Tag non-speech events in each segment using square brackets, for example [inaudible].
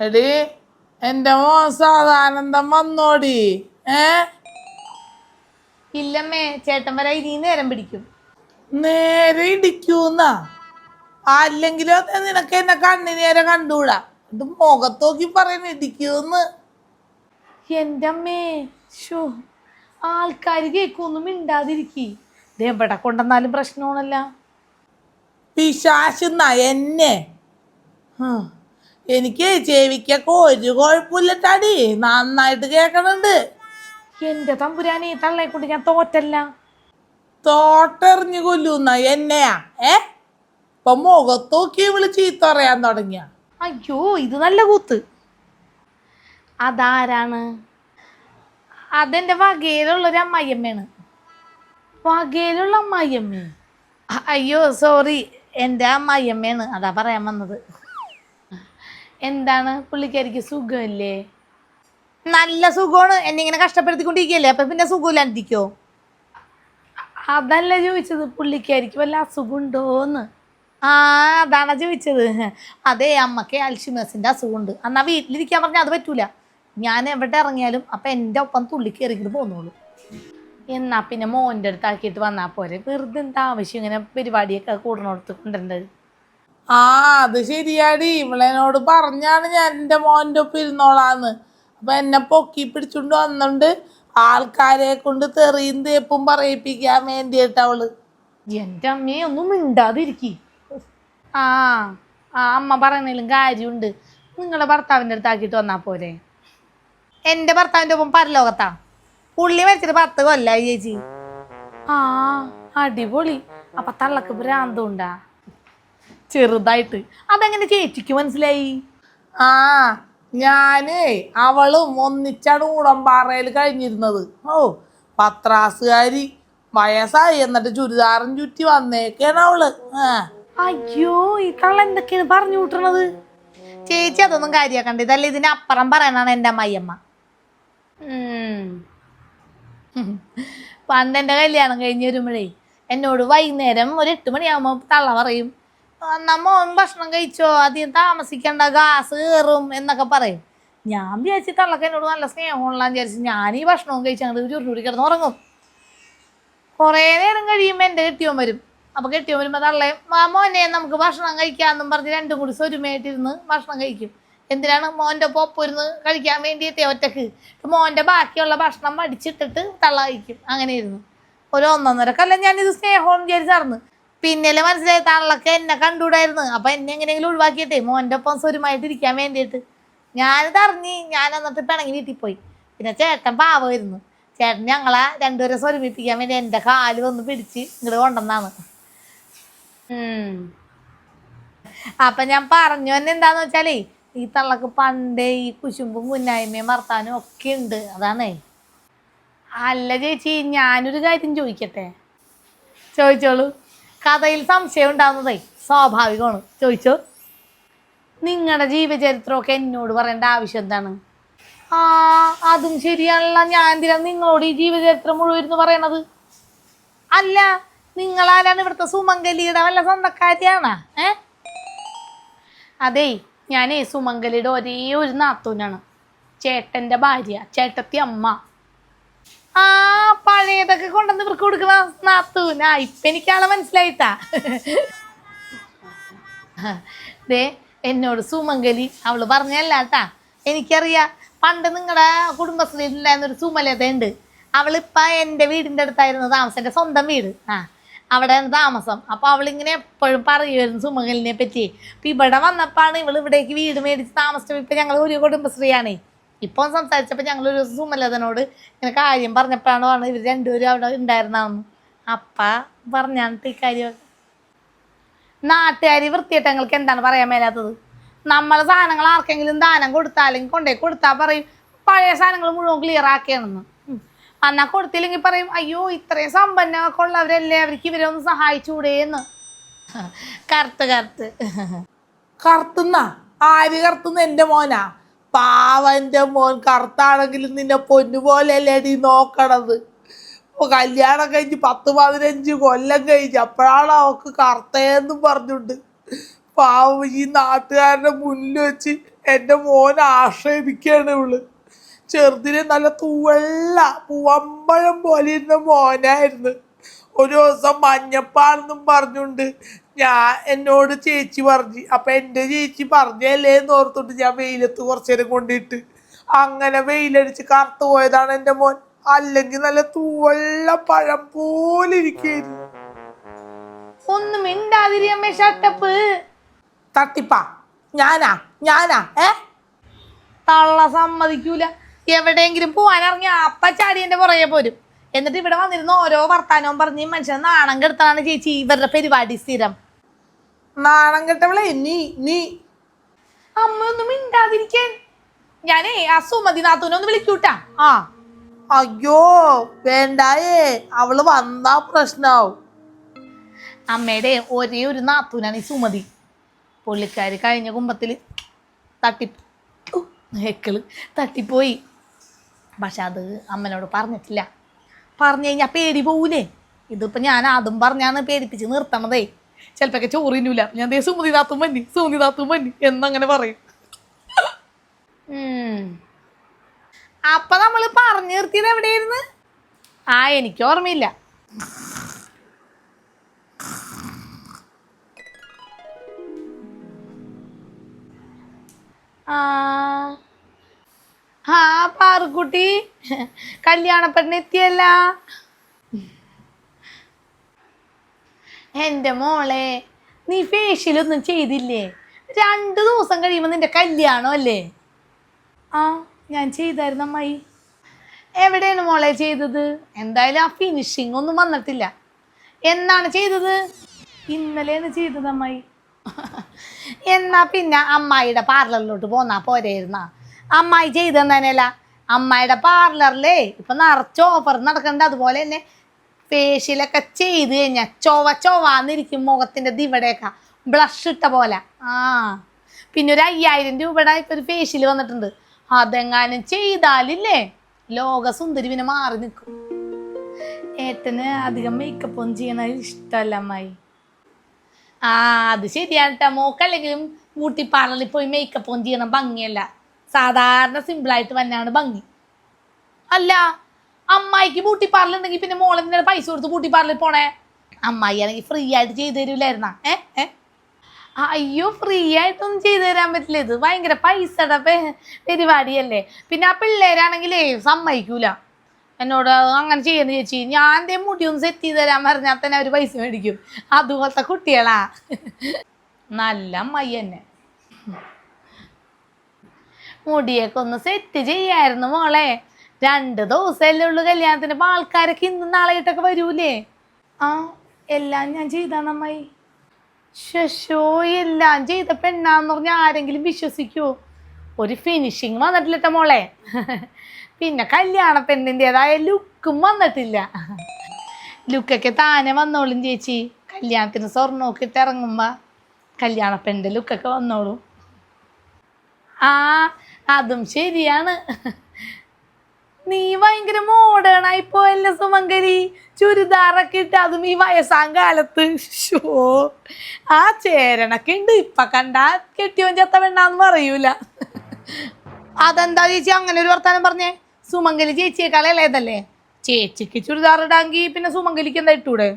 എടി എന്റെ മോൻ സാധാനന്ദം വന്നോടി ഏ? ഇല്ലമ്മേ ചേട്ടൻ വരെ ഇനി നേരം പിടിക്കും. നേരെ ഇടിക്കൂന്നാ? അല്ലെങ്കിലോ നിനക്ക് എന്നെ കണ്ണിന് നേരെ കണ്ടൂടാ. ഇത് മുഖത്തോക്കി പറയുന്ന ഇടിക്കൂന്ന്. എന്റെ അമ്മേ ഷോ ആൾക്കാർ കേൾക്കൊന്നും മിണ്ടാതിരിക്കി. ഇത് എവിടെ കൊണ്ടുവന്നാലും പ്രശ്നമാണല്ല. പിശാശുന്ന എന്നെ. എനിക്ക് ചെവിക്കൊക്കെ ഒരു കുഴപ്പമില്ലട്ടാടി. നന്നായിട്ട് കേക്കണുണ്ട്. എന്റെ തമ്പുരാനെ തള്ളയെ കൊണ്ട് ഞാൻ തോറ്റല്ല. തോട്ടെറിഞ്ഞു കൊല്ലുന്ന എന്നെയാ ഏ? ഇപ്പൊ മുഖത്തോക്കി വിളിച്ച് ഈ ചീത്ത തുടങ്ങിയ. അയ്യോ ഇത് നല്ല കൂത്ത്. അതാരാണ്? അതെന്റെ വകയിലുള്ളൊരു അമ്മായിയമ്മയാണ്. വകയിലുള്ള അമ്മായിയമ്മേ. അയ്യോ സോറി എന്റെ അമ്മായിയമ്മയാണ്. അതാ പറയാൻ വന്നത്. എന്താണ്? പുള്ളിക്കാരിക്ക് സുഖമല്ലേ? നല്ല സുഖമാണ്. എന്നെ ഇങ്ങനെ കഷ്ടപ്പെടുത്തിക്കൊണ്ടിരിക്കുകയല്ലേ? അപ്പം പിന്നെ സുഖമില്ല സുഖമില്ലാണ്ടിരിക്കോ അതല്ല ചോദിച്ചത്. പുള്ളിക്കാരിക്ക് വല്ല അസുഖമുണ്ടോന്ന്? ആ അതാണ് ചോദിച്ചത്. അതെ അമ്മയ്ക്ക് അൽഷിമേഴ്സിന്റെ അസുഖമുണ്ട്. എന്നാ വീട്ടിലിരിക്കാൻ പറഞ്ഞാൽ അത് പറ്റൂല. ഞാൻ എവിടെ ഇറങ്ങിയാലും അപ്പം എന്റെ ഒപ്പം തുള്ളി കയറിക്കിട്ട് പോന്നോളൂ. എന്നാ പിന്നെ മോന്റെ അടുത്ത് ആക്കിയിട്ട് വന്നാൽ പോരെ. വെറുതെ എന്താ ആവശ്യം? ഇങ്ങനെ പരിപാടിയൊക്കെ കൂടുന്നോടത്ത് കൊണ്ടുവരേണ്ടത്. ആ അത് ശരിയാടി. ഇവളെന്നോട് പറഞ്ഞാണ് ഞാൻ എന്റെ മോന്റെ ഒപ്പം ഇരുന്നോളാന്ന്. അപ്പൊ എന്നെ പൊക്കി പിടിച്ചുകൊണ്ട് വന്നുണ്ട് ആൾക്കാരെ കൊണ്ട് തെറിയും തേപ്പും പറയിപ്പിക്കാൻ വേണ്ടിയിട്ട് അവൾ. എന്റെ അമ്മയെ ഒന്നും മിണ്ടാതിരിക്കി. ആ ആ അമ്മ പറയുന്നതിലും കാര്യമുണ്ട്. നിങ്ങളെ ഭർത്താവിന്റെ അടുത്താക്കിയിട്ട് വന്നാൽ പോരെ. എന്റെ ഭർത്താവിന്റെ ഒപ്പം പരലോകത്താ. പുള്ളി മരിച്ചിട്ട് പത്ത് കൊല്ലായി ചേച്ചി. ആ അടിപൊളി. അപ്പൊ തള്ളക്ക് ഭ്രാന്തമുണ്ടാ ചെറുതായിട്ട്. അതെങ്ങനെ ചേച്ചിക്ക് മനസ്സിലായി? ആ ഞാനേ അവളും ഒന്നിച്ചാണ് ഊടമ്പാറയിൽ കഴിഞ്ഞിരുന്നത്. ഓ പത്രാസുകാരി വയസ്സായി എന്നിട്ട് ചുരിദാറും ചുറ്റി വന്നേക്കാണ് അവൾ. അയ്യോ ഈ തള്ള എന്തൊക്കെയാണ് പറഞ്ഞു കൂട്ടണത്? ചേച്ചി അതൊന്നും കാര്യാക്കണ്ട. ഇതല്ല ഇതിനപ്പുറം പറയാനാണ് എന്റെ അമ്മയമ്മ ഉം. പണ്ട് എന്റെ കല്യാണം കഴിഞ്ഞ് വരുമ്പോഴേ എന്നോട് വൈകുന്നേരം ഒരു എട്ട് മണിയാകുമ്പോൾ തള്ള പറയും. എന്നാ മോൻ ഭക്ഷണം കഴിച്ചോ? അധികം താമസിക്കണ്ട ഗ്യാസ് കയറും എന്നൊക്കെ പറയും. ഞാൻ വിചാരിച്ചു തള്ളക്ക് എന്നോട് നല്ല സ്നേഹമുള്ള വിചാരിച്ചു ഞാൻ ഈ ഭക്ഷണവും കഴിച്ച് അങ്ങോട്ട് ചുരുട്ടി കിടന്ന് ഉറങ്ങും. കുറേ നേരം കഴിയുമ്പോൾ എന്റെ കെട്ടിയോൻ വരും. അപ്പോൾ കെട്ടിയോൻ വരുമ്പോൾ തള്ളേ മാമോനെ നമുക്ക് ഭക്ഷണം കഴിക്കാമെന്നും പറഞ്ഞ് രണ്ടും കൂടി സ്വരുമയായിട്ടിരുന്ന് ഭക്ഷണം കഴിക്കും. എന്തിനാണ് മോന്റെ ഒപ്പം ഒപ്പം ഇരുന്ന് കഴിക്കാൻ വേണ്ടിയിട്ടേ ഒറ്റയ്ക്ക്? മോന്റെ ബാക്കിയുള്ള ഭക്ഷണം വടിച്ചിട്ടിട്ട് തള്ളായിരിക്കും. ഇരുന്നു ഒരു ഒന്നൊന്നര കൊല്ലം ഞാനിത് സ്നേഹവും വിചാരിച്ചറിഞ്ഞു പിന്നെ മനസ്സിലായി തള്ളക്ക് എന്നെ കണ്ടുകൂടായിരുന്നു. അപ്പം എന്നെ എങ്ങനെയെങ്കിലും ഒഴിവാക്കിയിട്ടേ മോന്റെ ഒപ്പം സ്വരുമായിട്ട് ഇരിക്കാൻ വേണ്ടിയിട്ട്. ഞാനിത് അറിഞ്ഞ് ഞാൻ എന്നിട്ട് പിണങ്ങി വീട്ടിൽ പോയി പിന്നെ ചേട്ടൻ പാവമായിരുന്നു. ചേട്ടൻ ഞങ്ങളെ രണ്ടുപേരെ സ്വരുമിപ്പിക്കാൻ വേണ്ടി എന്റെ കാൽ വന്ന് പിടിച്ച് ഇങ്ങോട്ട് കൊണ്ടുവന്നാണ്. അപ്പം ഞാൻ പറഞ്ഞു തന്നെ എന്താന്ന് വെച്ചാലേ ഈ തള്ളക്ക് പണ്ടേ ഈ കുശുമ്പും കുന്നായ്മയും വർത്താനും ഒക്കെ ഉണ്ട്. അതാണേ. അല്ല ചേച്ചി ഞാനൊരു കാര്യം ചോദിക്കട്ടെ? ചോദിച്ചോളൂ. കഥയിൽ സംശയം ഉണ്ടാവുന്നതേ സ്വാഭാവികമാണ്. ചോദിച്ചോ? നിങ്ങളുടെ ജീവചരിത്രമൊക്കെ എന്നോട് പറയേണ്ട ആവശ്യം എന്താണ്? ആ അതും ശരിയാണല്ല. ഞാൻ എന്തിനാ നിങ്ങളോട് ഈ ജീവചരിത്രം മുഴുവൻ പറയണത്? അല്ല നിങ്ങളാരാണ് ഇവിടുത്തെ സുമംഗലിയുടെ വല്ല സ്വന്തക്കാരിയാണാ? ഏ? അതേ ഞാനേ സുമംഗലിയുടെ ഒരേ ഒരു നാത്തൂനാണ്. ചേട്ടന്റെ ഭാര്യ ചേട്ടത്തി അമ്മ. ആ പഴയതൊക്കെ കൊണ്ടുവന്ന് ഇവർക്ക് കൊടുക്കുന്ന നാത്തൂനാ. എനിക്ക് എനിക്കാളെ മനസ്സിലായിട്ടാ. ദേ എന്നോട് സുമംഗലി അവൾ പറഞ്ഞല്ലാട്ടാ എനിക്കറിയാം പണ്ട് നിങ്ങളുടെ കുടുംബശ്രീ ഉണ്ടായിരുന്നൊരു സുമലത ഉണ്ട്. അവളിപ്പ എന്റെ വീടിന്റെ അടുത്തായിരുന്നു താമസം എന്റെ സ്വന്തം വീട്. ആ അവിടെയാണ് താമസം. അപ്പോൾ അവളിങ്ങനെ എപ്പോഴും പറയുമായിരുന്നു സുമകലിനെ പറ്റി. അപ്പം ഇവിടെ വന്നപ്പോഴാണ് ഇവൾ ഇവിടേക്ക് വീട് മേടിച്ച് താമസിച്ചപ്പോൾ ഇപ്പം ഞങ്ങൾ ഒരു കുടുംബശ്രീയാണ്. ഇപ്പം സംസാരിച്ചപ്പോൾ ഒരു ദിവസം സുമലതനോട് ഇങ്ങനെ കാര്യം പറഞ്ഞപ്പോഴാണ് ഇവർ രണ്ടുപേരും അവിടെ ഉണ്ടായിരുന്നാന്ന്. അപ്പ പറഞ്ഞാണ് ഈ കാര്യം. നാട്ടുകാർ വൃത്തിയായിട്ട് ഞങ്ങൾക്ക് എന്താണ് പറയാൻ മേലാത്തത്? നമ്മളെ സാധനങ്ങൾ ആർക്കെങ്കിലും ദാനം കൊടുത്താലും കൊണ്ടേ കൊടുത്താൽ പറയും. പഴയ സാധനങ്ങൾ മുഴുവൻ ക്ലിയർ ആക്കിയാണെന്ന്. എന്നാ കൊടുത്തില്ലെങ്കിൽ പറയും അയ്യോ ഇത്രയും സമ്പന്നമൊക്കെ ഉള്ളവരല്ലേ അവർക്ക് ഇവരെ ഒന്ന് സഹായിച്ചൂടേന്ന് കറുത്ത് കറുത്ത്. കറുത്തുന്ന? ആര് കറുത്തുന്ന എന്റെ മോനാ? പാവ എന്റെ മോൻ കറുത്താണെങ്കിലും നിന്നെ പൊന്നു പോലെയല്ലേ നീ നോക്കണത്. ഇപ്പോൾ കല്യാണം കഴിഞ്ഞ് പത്ത് പതിനഞ്ച് കൊല്ലം കഴിഞ്ഞ് അപ്പോഴാണ് അവക്ക് കറുത്തേന്നും പറഞ്ഞിട്ട് പാവ ഈ നാട്ടുകാരുടെ മുന്നിൽ വെച്ച് എന്റെ മോനെ ആക്ഷേപിക്കുകയാണ് ഇവൾ. ചെറുതിന് നല്ല തൂവെള്ള പൂവമ്പഴം പോലെ ഇരുന്ന മോനായിരുന്നു. ഒരു ദിവസം മഞ്ഞപ്പാണെന്നും പറഞ്ഞുകൊണ്ട് ഞാൻ എന്നോട് ചേച്ചി പറഞ്ഞു അപ്പൊ എന്റെ ചേച്ചി പറഞ്ഞല്ലേ എന്ന് ഓർത്തിട്ട് ഞാൻ വെയിലത്ത് കുറച്ചു നേരം കൊണ്ടിട്ട് അങ്ങനെ വെയിലടിച്ച് കറുത്തു പോയതാണ് എന്റെ മോൻ. അല്ലെങ്കിൽ നല്ല തൂവെള്ള പഴം പോലെ ഇരിക്കുന്നു ഒന്നും മിണ്ടാതിരി അമ്മേ ഷട്ടപ്പ് തട്ടിപ്പാ. ഞാനാ ഞാനാ ഏ? തള്ള സമ്മതിക്കൂല. എവിടെയെങ്കിലും പോവാനിറങ്ങി അപ്പ ചാടി എന്റെ പുറകെ പോരും. എന്നിട്ട് ഇവിടെ വന്നിരുന്ന ഓരോ വർത്താനവും പറഞ്ഞ് മനുഷ്യൻ നാണം കെടുത്താണ് ചേച്ചി ഇവരുടെ പരിപാടി സ്ഥിരം. നാണം കെട്ടവളെ നീ നീ. അമ്മ ഒന്നും മിണ്ടാതിരിക്കാൻ. ഞാനേ ആ സുമതി നാത്തൂനെ ഒന്ന് വിളിക്കൂട്ടാ. ആ. അയ്യോ വേണ്ടായേ. അവൾ വന്നാ പ്രശ്നാവും. അമ്മയുടെ ഒരേ ഒരു നാത്തൂനാണ് ഈ സുമതി. പുള്ളിക്കാരി കഴിഞ്ഞ കുമ്പത്തിൽ തട്ടി ഹെക്കിൾ തട്ടിപ്പോയി. പക്ഷെ അത് അമ്മനോട് പറഞ്ഞിട്ടില്ല. പറഞ്ഞു കഴിഞ്ഞാൽ പേടി പോവൂലേ? ഇതിപ്പോൾ ഞാൻ അതും പറഞ്ഞാണ് പേടിപ്പിച്ച് നിർത്തണതേ. ചിലപ്പോൾ ചോറിനൂല ഞാൻ ദേ സുമതി താത്തും മന്നി സുമതി താത്തും മന്നി എന്നങ്ങനെ പറയും. അപ്പം നമ്മൾ പറഞ്ഞു നിർത്തിയത് എവിടെയായിരുന്നു? ആ എനിക്ക് ഓർമ്മയില്ല. ആ ആ പാറുക്കുട്ടി. കല്യാണപ്പെട്ടിന് എത്തിയല്ല. എന്റെ മോളെ നീ ഫേഷ്യലൊന്നും ചെയ്തില്ലേ? രണ്ട് ദിവസം കഴിയുമ്പോൾ നിന്റെ കല്യാണം അല്ലേ? ആ ഞാൻ ചെയ്തായിരുന്നു അമ്മായി. എവിടെയാണ് മോളെ ചെയ്തത്? എന്തായാലും ആ ഫിനിഷിംഗ് ഒന്നും വന്നിട്ടില്ല. എന്നാണ് ചെയ്തത്? ഇന്നലെയാണ് ചെയ്തത് അമ്മായി. എന്നാ പിന്നെ അമ്മായിയുടെ പാർലറിലോട്ട് പോന്നാ പോരായിരുന്ന അമ്മായി ചെയ്തു തന്നേനല്ല അമ്മായിയുടെ പാർലറിലേ ഇപ്പൊ നിറച്ച് ഓഫർ നടക്കണ്ട. അതുപോലെ തന്നെ ഫേഷ്യലൊക്കെ ചെയ്ത് കഴിഞ്ഞാൽ ചൊവ ചൊവാന്നിരിക്കും മുഖത്തിന്റെ ദിവടെയൊക്കെ. ബ്ലഷ് ഇട്ട പോലെ. ആ. പിന്നെ ഒരു അയ്യായിരം രൂപയുടെ ഇപ്പൊ ഒരു ഫേഷ്യൽ വന്നിട്ടുണ്ട്. അതെങ്ങാനും ചെയ്താലില്ലേ ലോക സുന്ദരി പിന്നെ മാറി നിൽക്കും ഏട്ടന് അധികം മേക്കപ്പ് ഒന്നും ചെയ്യണത് ഇഷ്ടമല്ല അമ്മായി. ആ അത് ശരിയാണ് കേട്ടോ മോക്കല്ലെങ്കിലും ഊട്ടി പാർലറിൽ പോയി മേക്കപ്പ് ഒന്നും ചെയ്യണം ഭംഗിയല്ല. സാധാരണ സിമ്പിളായിട്ട് വന്നാണ് ഭംഗി. അല്ല അമ്മായിക്ക് ബൂട്ടി പാർലർ ഉണ്ടെങ്കിൽ പിന്നെ മോളെ എന്തിനാണ് പൈസ കൊടുത്ത് ബൂട്ടി പാർലറിൽ പോണേ? അമ്മായി ആണെങ്കിൽ ഫ്രീ ആയിട്ട് ചെയ്തു തരൂലായിരുന്ന. ഏ ഏ? അയ്യോ ഫ്രീ ആയിട്ടൊന്നും ചെയ്തു തരാൻ പറ്റില്ല. ഇത് ഭയങ്കര പൈസയുടെ പരിപാടിയല്ലേ. പിന്നെ ആ പിള്ളേരാണെങ്കിലേ സമ്മതിക്കൂല. എന്നോട് അങ്ങനെ ചെയ്യുന്ന ചേച്ചി. ഞാൻ എന്തേ മുടി ഒന്ന് സെറ്റ് ചെയ്ത് തരാൻ പറഞ്ഞാൽ തന്നെ അവർ പൈസ മേടിക്കും. അതുപോലത്തെ കുട്ടികളാ. നല്ല അമ്മായി തന്നെ മുടിയൊക്കെ ഒന്ന് സെറ്റ് ചെയ്യായിരുന്നു മോളെ. രണ്ട് ദിവസമല്ലേ ഉള്ളു കല്യാണത്തിന്. അപ്പം ആൾക്കാരൊക്കെ ഇന്നും നാളെ ഇട്ടൊക്കെ വരൂലേ? ആ എല്ലാം ഞാൻ ചെയ്താണ് അമ്മായി. ശശോ എല്ലാം ചെയ്ത പെണ്ണാന്ന് പറഞ്ഞ ആരെങ്കിലും വിശ്വസിക്കുമോ ഒരു ഫിനിഷിങ് വന്നിട്ടില്ലട്ടോ മോളെ. പിന്നെ കല്യാണ പെണ്ണിന്റെതായ ലുക്കും വന്നിട്ടില്ല. ലുക്കൊക്കെ താനെ വന്നോളും ചേച്ചി. കല്യാണത്തിന് സ്വർണമൊക്കെ ഇട്ട് ഇറങ്ങുമ്പോൾ കല്യാണ പെണ്ണിന്റെ ലുക്കൊക്കെ വന്നോളും. ആ അതും ശരിയാണ്. നീ ഭയങ്കര മോഡേൺ ആയി പോയല്ലേ സുമങ്കരി ചുരിദാറൊക്കെ ഇട്ട് അതും ഈ വയസ്സാം കാലത്ത്. ഷോ ആ ചേരണൊക്കെ ഉണ്ട് ഇപ്പൊ കണ്ടാ കെട്ടിയോൻ ചത്ത വേണ്ടാന്ന് പറയൂല. അതെന്താ ചേച്ചി? അങ്ങനെ ഒരു വർത്താനം പറഞ്ഞേ. സുമങ്കലി ചേച്ചിയേക്കാൾ ഇളയതല്ലേ? ചേച്ചിക്ക് ചുരിദാർ ഇടാങ്കി പിന്നെ സുമങ്കലിക്ക് എന്താ ഇട്ടൂടെ?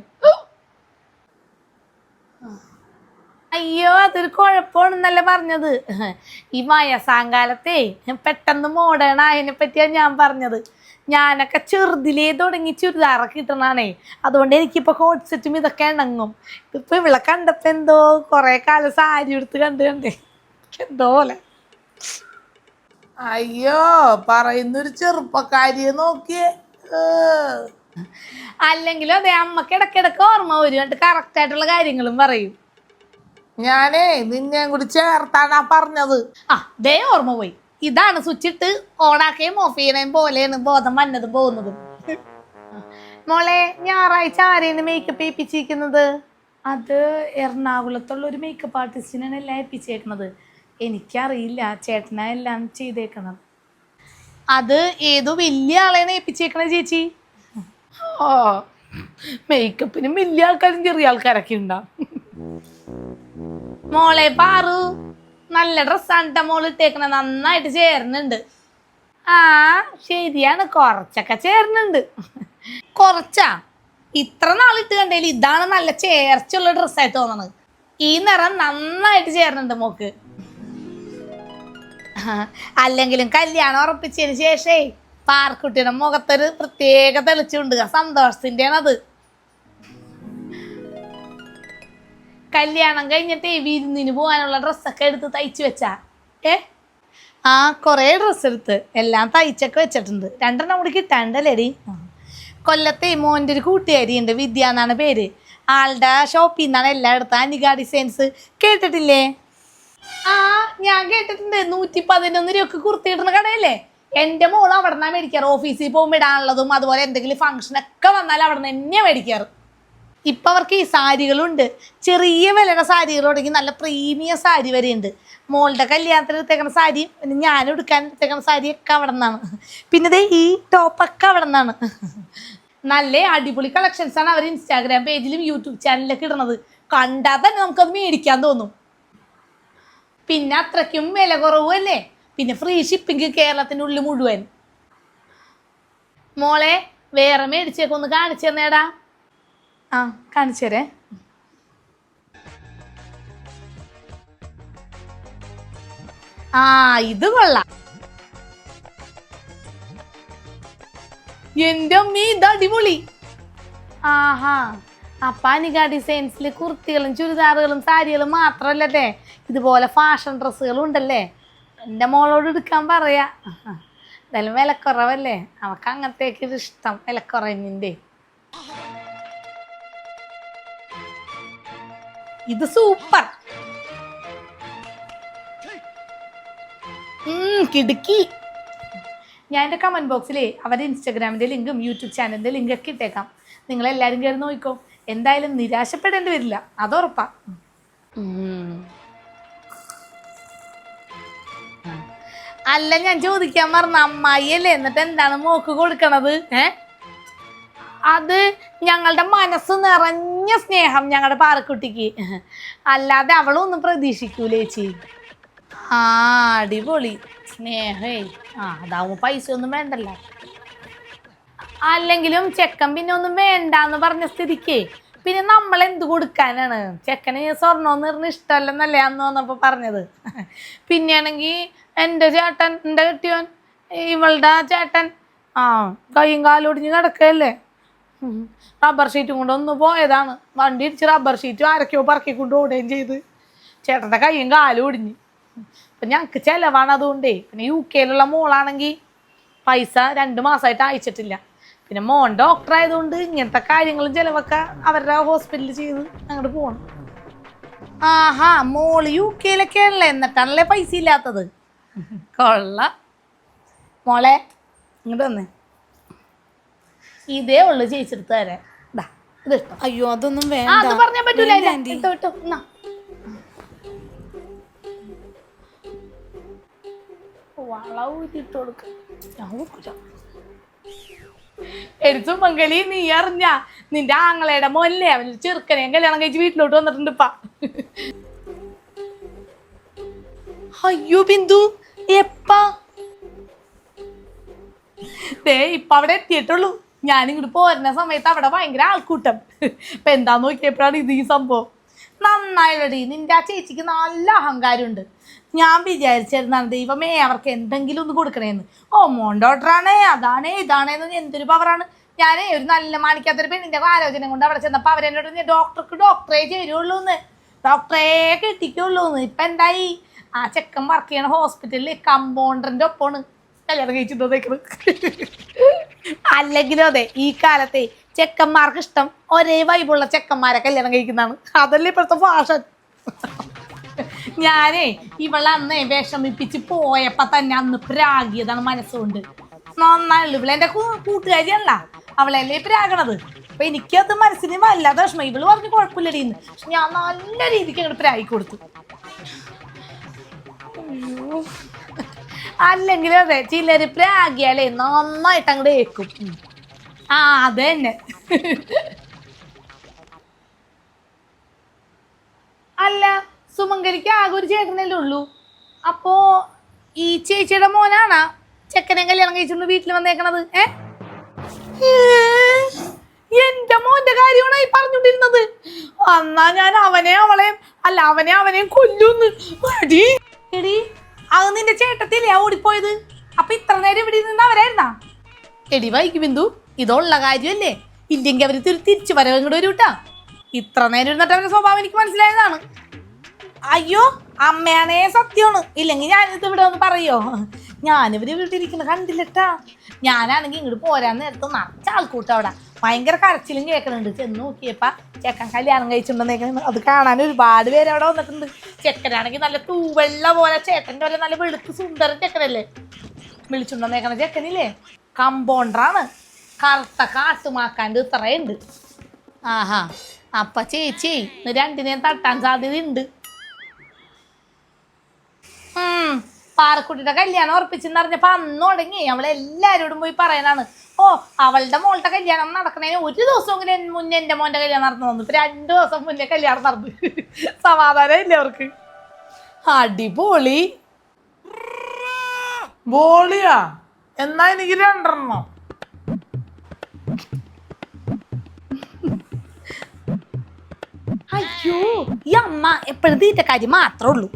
അയ്യോ അതൊരു കുഴപ്പമാണെന്നല്ല പറഞ്ഞത്? ഈ വയസ്സാങ്കാലത്തെ പെട്ടെന്ന് മോഡേൺ ആയതിനെ പറ്റിയാണ് ഞാൻ പറഞ്ഞത്. ഞാനൊക്കെ ചെറുതിലേ തുടങ്ങി ചുരിദാറൊക്കെ ഇട്ടണാണേ അതുകൊണ്ട് എനിക്കിപ്പോൾ കോട്ട് സെറ്റും ഇതൊക്കെ ഇണങ്ങും. ഇതിപ്പോൾ ഇവിടെ കണ്ടപ്പോൾ എന്തോ കുറേ കാലം സാരി എടുത്ത് കണ്ട് കണ്ടേ എന്തോ പോലെ. അയ്യോ പറയുന്നൊരു ചെറുപ്പക്കാരിയെ നോക്കിയേ. ഏ. അല്ലെങ്കിലും അതെ അമ്മയ്ക്ക് ഇടയ്ക്കിടയ്ക്ക് ഓർമ്മ വരും. എന്നിട്ട് കറക്റ്റ് ആയിട്ടുള്ള കാര്യങ്ങളും പറയും. ഞാനേ നിന്നെ കൂടി ചേർത്താനാ പറഞ്ഞത്. ആ ദേ ഓർമ്മ പോയി. ഇതാണ് സ്വിച്ച് ഇട്ട് ഓണാക്കുകയും ഓഫ് ചെയ്യണേം പോലെയാണ് ബോധം വന്നതും പോകുന്നതും. മോളെ ഞായറാഴ്ച ആരെയാണ് മേക്കപ്പ് ഏൽപ്പിച്ചിരിക്കുന്നത്? അത് എറണാകുളത്തുള്ള ഒരു മേക്കപ്പ് ആർട്ടിസ്റ്റിനാണ് എല്ലാം ഏൽപ്പിച്ചേക്കണത്. എനിക്കറിയില്ല ചേട്ടനാ എല്ലാം ചെയ്തേക്കണം അത് ഏതോ വലിയ ആളെയാണ് ഏൽപ്പിച്ചേക്കണത് ചേച്ചി? ഓ മേക്കപ്പിനും വലിയ ആൾക്കാരും ചെറിയ ആൾക്കാരൊക്കെ ഉണ്ടാവും. മോളെ പാറു നല്ല ഡ്രസ്സാണ് ട്ടോ മോൾ ഇട്ടേക്കണ നന്നായിട്ട് ചേരുന്നുണ്ട് ആ ശരിയാണ്. കുറച്ചൊക്കെ ചേരുന്നുണ്ട് കുറച്ചാ? ഇത്ര നാളിട്ട് കണ്ടേൽ ഇതാണ് നല്ല ചേർച്ചയുള്ള ഡ്രസ്സായി തോന്നണത്. ഈ നിറം നന്നായിട്ട് ചേരുന്നുണ്ട് മോക്ക്. അല്ലെങ്കിലും കല്യാണം ഉറപ്പിച്ചതിന് ശേഷേ പാർക്കുട്ടിയുടെ മുഖത്തൊരു പ്രത്യേക തെളിച്ചുണ്ട് സന്തോഷത്തിന്റെയാണ് കല്യാണം കഴിഞ്ഞിട്ട് വിരുന്നിന് പോകാനുള്ള ഡ്രസ്സൊക്കെ എടുത്ത് തയ്ച്ചു വെച്ചാ? ഏ? ആ കുറേ ഡ്രസ്സ് എടുത്ത്. എല്ലാം തയ്ച്ചൊക്കെ വെച്ചിട്ടുണ്ട്. രണ്ടെണ്ണം കൂടി കിട്ടാണ്ടല്ലേടി. കൊല്ലത്തെ മോന്റെ ഒരു കൂട്ടുകാരിയുണ്ട് വിദ്യ എന്നാണ് പേര്. ആളുടെ ഷോപ്പിൽ നിന്നാണ് എല്ലാം എടുത്തത് അനിക ഡിസൈൻസ് കേട്ടിട്ടില്ലേ? ആ ഞാൻ കേട്ടിട്ടുണ്ട്. നൂറ്റി പതിനൊന്ന് രൂപക്ക് കുർത്തി ഇടുന്ന കടയല്ലേ? എന്റെ മോൾ അവിടെ നിന്നാണ് മേടിക്കാറ്. ഓഫീസിൽ പോകുമ്പോൾ ഇടാനുള്ളതും അതുപോലെ എന്തെങ്കിലും ഫംഗ്ഷനൊക്കെ വന്നാൽ അവിടെ നിന്ന് തന്നെയാണ് മേടിക്കാറ്. ഇപ്പം അവർക്ക് ഈ സാരികളുണ്ട്. ചെറിയ വിലയുടെ സാരികൾ തുടങ്ങി നല്ല പ്രീമിയം സാരി വരെയുണ്ട്. മോളുടെ കല്യാണത്തിന് എടുത്തേക്കണ സാരിയും പിന്നെ ഞാൻ എടുക്കാൻ എടുത്തേക്കണ സാരിയൊക്കെ അവിടെ നിന്നാണ്. പിന്നെ ദേ ഈ ടോപ്പൊക്കെ അവിടെ നിന്നാണ്. നല്ല അടിപൊളി കളക്ഷൻസ് ആണ് അവർ ഇൻസ്റ്റാഗ്രാം പേജിലും യൂട്യൂബ് ചാനലിലൊക്കെ ഇടുന്നത്. കണ്ടാൽ തന്നെ നമുക്കത് മേടിക്കാൻ തോന്നും. പിന്നെ അത്രയ്ക്കും വില കുറവല്ലേ പിന്നെ ഫ്രീ ഷിപ്പിംഗ് കേരളത്തിന്റെ ഉള്ളിൽ മുഴുവൻ. മോളെ വേറെ മേടിച്ചേക്കൊന്ന് കാണിച്ചു തന്നേടാ. ആ കാണിച്ചു തരേ. ആ ഇത് കൊള്ളാം. എന്റെ അമ്മ ഇത് അടിപൊളി. ആഹാ അപ്പാനിക ഡിസൈൻസിൽ കുർത്തികളും ചുരിദാറുകളും സാരികളും മാത്രമല്ലേ ഇതുപോലെ ഫാഷൻ ഡ്രസ്സുകളും ഉണ്ടല്ലേ? എന്റെ മോളോട് എടുക്കാൻ പറയാ. എന്തായാലും വിലക്കുറവല്ലേ? അവക്ക് അങ്ങനത്തേക്ക് ഇഷ്ടം വിലക്കുറവിന്റെ ഇത് സൂപ്പർ. കിടുക്കി. ഞാൻ എന്റെ കമന്റ് ബോക്സിൽ അവരുടെ ഇൻസ്റ്റാഗ്രാമിന്റെ ലിങ്കും യൂട്യൂബ് ചാനലിന്റെ ലിങ്കൊക്കെ ഇട്ടേക്കാം. നിങ്ങളെല്ലാവരും കയറി നോക്കിക്കോ. എന്തായാലും നിരാശപ്പെടേണ്ടി വരില്ല. അതുറപ്പാ. അല്ല ഞാൻ ചോദിക്കാൻ പറഞ്ഞ അമ്മായിയല്ലേ എന്നിട്ട് എന്താണ് മോക്ക് കൊടുക്കണത്? ഏ? അത് ഞങ്ങളുടെ മനസ്സ് നിറഞ്ഞ സ്നേഹം ഞങ്ങളുടെ പാറക്കുട്ടിക്ക്. അല്ലാതെ അവളൊന്നും പ്രതീക്ഷിക്കൂലേ ചേച്ചി. ആ അടിപൊളി. സ്നേഹേ. ആ അതാവുമ്പോ പൈസ ഒന്നും വേണ്ടല്ലോ. അല്ലെങ്കിലും ചെക്കൻ പിന്നെ ഒന്നും വേണ്ട എന്ന് പറഞ്ഞ സ്ഥിതിക്ക് പിന്നെ നമ്മൾ എന്ത് കൊടുക്കാനാണ്? ചെക്കന് സ്വർണം പറഞ്ഞ ഇഷ്ടമല്ലെന്നല്ലേ അന്ന് വന്നപ്പോ പറഞ്ഞത്. പിന്നെയാണെങ്കിൽ എന്റെ ചേട്ടൻ എന്റെ കെട്ടിയോൻ ഇവളുടെ ചേട്ടൻ. ആ കൈയും കാലും ഒടിഞ്ഞ് കിടക്കല്ലേ. റബ്ബർ ഷീറ്റും കൊണ്ട് ഒന്ന് പോയതാണ്. വണ്ടി ഇടിച്ച് റബ്ബർ ഷീറ്റും ആരൊക്കെയോ പറക്കി കൊണ്ട് ഓടുകയും ചെയ്ത്. ചേട്ടന്റെ കൈയും കാലും ഒടിഞ്ഞ്. അപ്പം ഞങ്ങൾക്ക് ചിലവാണ് അതുകൊണ്ടേ. പിന്നെ യു കെയിലുള്ള മോളാണെങ്കിൽ പൈസ രണ്ട് മാസമായിട്ട് അയച്ചിട്ടില്ല. പിന്നെ മോൻ ഡോക്ടർ ആയതുകൊണ്ട് ഇങ്ങനത്തെ കാര്യങ്ങളും ചിലവൊക്കെ അവരുടെ ഹോസ്പിറ്റലിൽ ചെയ്ത് അങ്ങോട്ട് പോകണം ആഹാ മോൾ യു കെയിലൊക്കെ ആണല്ലേ എന്നിട്ടാണല്ലേ പൈസ ഇല്ലാത്തത്? കൊള്ള. മോളെ ഇങ്ങോട്ട് വന്നേ. ഇതേ ഉള്ളു ചേച്ചിടുത്ത് തരാൻ ദാ, ഇത് ഇട്ടോ അയ്യോ അതൊന്നും ആ വേണ്ട. അത് പറഞ്ഞാൽ പറ്റൂല വേണ്ട ഇല്ല. ആന്റി. ഇട്ടോ ഇട്ടോ എന്നാ വളവിട്ട് കൊടുക്ക ഞാൻ കൊടുക്കൂല. എടുത്തു മംഗലി നീ അറിഞ്ഞ? നിന്റെ ആങ്ങളയുടെ മോല്ലേ അവന് ചെറുക്കനെ കല്യാണം കഴിച്ച് വീട്ടിലോട്ട് വന്നിട്ടുണ്ട് ഇപ്പ. അയ്യോ ബിന്ദു എപ്പാ? ദേ ഇപ്പൊ അവിടെ എത്തിയിട്ടുള്ളൂ. ഞാൻ ഇങ്ങോട്ട് പോരുന്ന സമയത്ത് അവിടെ ഭയങ്കര ആൾക്കൂട്ടം. ഇപ്പൊ എന്താ നോക്കിയപ്പോഴാണ് ഇത് ഈ സംഭവം. നന്നായില്ലടി നിന്റെ ആ ചേച്ചിക്ക് നല്ല അഹങ്കാരമുണ്ട്. ഞാൻ വിചാരിച്ചിരുന്നാണ് ദൈവമേ അവർക്ക് എന്തെങ്കിലും ഒന്ന് കൊടുക്കണേന്ന്. ഓ മോണ്ടോട്ടറാണേ അതാണേ ഇതാണേന്ന് എന്തൊരു പവറാണ് ഞാനേ ഒരു നല്ല മാണിക്കാത്തൊരു പെണ്ണിന്റെ ആലോചന കൊണ്ട് അവിടെ ചെന്നപ്പോൾ അവരെന്നോട് ഞാൻ ഡോക്ടർക്ക് ഡോക്ടറെ ചേരുള്ളൂ എന്ന് ഡോക്ടറെ കിട്ടിക്കുള്ളൂ എന്ന് ഇപ്പം എന്തായി? ആ ചെക്കൻ വർക്ക് ചെയ്യണ ഹോസ്പിറ്റലിൽ കമ്പൗണ്ടറിന്റെ ഒപ്പമാണ് കല്യാണം കഴിച്ചിട്ട് അല്ലെങ്കിലും അതെ ഈ കാലത്തെ ചെക്കന്മാർക്ക് ഇഷ്ടം ഒരേ വൈബുള്ള ചെക്കന്മാരെ കല്യാണം കഴിക്കുന്നതാണ്. അതല്ലേ ഇപ്പോഴത്തെ ഫാഷൻ ഞാനേ ഇവളെ അന്നേ വിഷമിപ്പിച്ച് പോയപ്പോ തന്നെ അന്ന് പ്രാഗിയതാണ് മനസ്സുകൊണ്ട്. നന്നായുള്ളു ഇവളെ എന്റെ കൂ- കൂട്ടുകാരിയല്ല. അവളല്ലേ പ്രാഗണത് അപ്പൊ എനിക്കത് മനസ്സിന് വല്ലാതെ വിഷമം. ഇവൾ പറഞ്ഞു കുഴപ്പമില്ലടി ഞാൻ നല്ല രീതിക്ക് അങ്ങോട്ട് പ്രാഗി കൊടുത്തു. അയ്യോ. അല്ലെങ്കിലും അതെ ചിലര് പ്രാഗിയാലേ നന്നായിട്ട് അങ്ങോട്ട് ഏക്കും ആ അത് തന്നെ അല്ല സുമംഗലിക്ക് ആകെ ഒരു ചേട്ടനല്ലേ ഉള്ളൂ. അപ്പോ ഈ ചേച്ചിയുടെ മോനാണാ ചെക്കനെ കല്യാണം കഴിച്ചുകൊണ്ട് വീട്ടിൽ വന്നേക്കണത് ഏ? എന്റെ മോന്റെ കാര്യമാണ് ഈ പറഞ്ഞോണ്ടിരുന്നത് അന്നാ ഞാൻ അവനെ അവളെയും അല്ല അവനെ അവനെയും കൊല്ലുന്ന്. എടി എടി അത് നിന്റെ ചേട്ടത്തില്ലേ ഓടിപ്പോയത്. അപ്പൊ ഇത്ര നേരം ഇവിടെ നിന്ന് അവരായിരുന്നാ? എടി വൈകി ബിന്ദു ഇതുള്ള കാര്യമല്ലേ? ഇല്ലെങ്കിൽ അവർ തിരി തിരിച്ചു വരവ് ഇങ്ങോട്ട് വരൂട്ടാ. ഇത്ര നേരം ഇരുന്നിട്ട് അവരുടെ സ്വഭാവം എനിക്ക് മനസ്സിലായതാണ്. അയ്യോ അമ്മയാണേ സത്യമാണ്. ഇല്ലെങ്കിൽ ഞാനിത് ഇവിടെ ഒന്ന് പറയോ? ഞാനിവര് വീട്ടിലിരിക്കുന്ന കണ്ടില്ലട്ടാ. ഞാനാണെങ്കിൽ ഇങ്ങോട്ട് പോരാൻ നേരത്ത് നിറച്ച ആൾക്കൂട്ടം അവിടെ. ഭയങ്കര കരച്ചിലും കേൾക്കുന്നുണ്ട് ചെന്ന് നോക്കിയപ്പ ചെക്കൻ കല്യാണം കഴിച്ചിട്ടുണ്ടെന്ന് അത് കാണാൻ ഒരുപാട് പേര് അവിടെ വന്നിട്ടുണ്ട്. ചെക്കനാണെങ്കിൽ നല്ല തൂവെള്ള പോലെ ചേട്ടന്റെ പോലെ നല്ല വെളുത്ത് സുന്ദര ചെക്കനല്ലേ? വിളിച്ചുണ്ടെന്നേക്കണ ചെക്കനില്ലേ? കമ്പൗണ്ടറാണ്. കറുത്ത കാട്ടുമാക്കാന്റെ ഇത്രയുണ്ട് ആഹാ അപ്പ ചേച്ചി രണ്ടിനെയും തട്ടാൻ സാധ്യതയുണ്ട്. പാറക്കുട്ടിയുടെ കല്യാണം ഉറപ്പിച്ചെന്ന് പറഞ്ഞപ്പോൾ അന്ന് തുടങ്ങി. അവളെല്ലാരോടും പോയി പറയാനാണ് ഓ അവളുടെ മോളുടെ കല്യാണം നടക്കണേന് ഒരു ദിവസമെങ്കിലും മുന്നേ എന്റെ മോന്റെ കല്യാണം നടന്നു വന്നു. ഇപ്പം രണ്ട് ദിവസം മുന്നേ കല്യാണം നടന്നു. [laughs] സമാധാനം ഇല്ല അവർക്ക്? അടിപൊളി. ബോളിയാ? എന്നാ എനിക്ക് രണ്ടെണ്ണം. അയ്യോ ഈ അമ്മ എപ്പോഴും തീറ്റ കാര്യം മാത്രമേ ഉള്ളൂ.